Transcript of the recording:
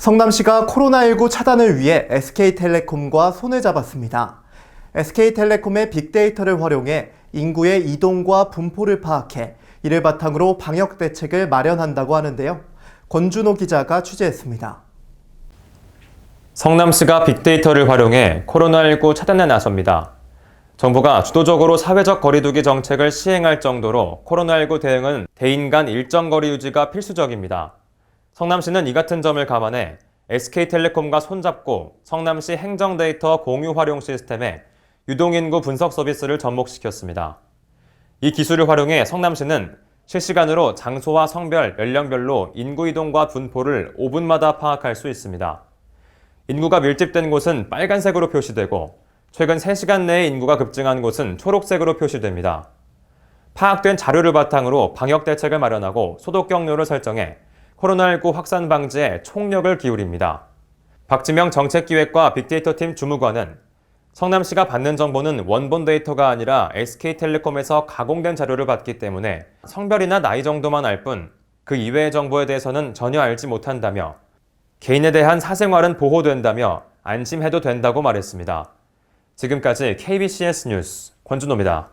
성남시가 코로나19 차단을 위해 SK텔레콤과 손을 잡았습니다. SK텔레콤의 빅데이터를 활용해 인구의 이동과 분포를 파악해 이를 바탕으로 방역 대책을 마련한다고 하는데요. 권준호 기자가 취재했습니다. 성남시가 빅데이터를 활용해 코로나19 차단에 나섭니다. 정부가 주도적으로 사회적 거리두기 정책을 시행할 정도로 코로나19 대응은 대인 간 일정 거리 유지가 필수적입니다. 성남시는 이 같은 점을 감안해 SK텔레콤과 손잡고 성남시 행정 데이터 공유 활용 시스템에 유동인구 분석 서비스를 접목시켰습니다. 이 기술을 활용해 성남시는 실시간으로 장소와 성별, 연령별로 인구 이동과 분포를 5분마다 파악할 수 있습니다. 인구가 밀집된 곳은 빨간색으로 표시되고 최근 3시간 내에 인구가 급증한 곳은 초록색으로 표시됩니다. 파악된 자료를 바탕으로 방역 대책을 마련하고 소독 경로를 설정해 코로나19 확산 방지에 총력을 기울입니다. 박지명 정책기획과 빅데이터팀 주무관은 성남시가 받는 정보는 원본 데이터가 아니라 SK텔레콤에서 가공된 자료를 받기 때문에 성별이나 나이 정도만 알 뿐 그 이외의 정보에 대해서는 전혀 알지 못한다며 개인에 대한 사생활은 보호된다며 안심해도 된다고 말했습니다. 지금까지 KBCS 뉴스 권준호입니다.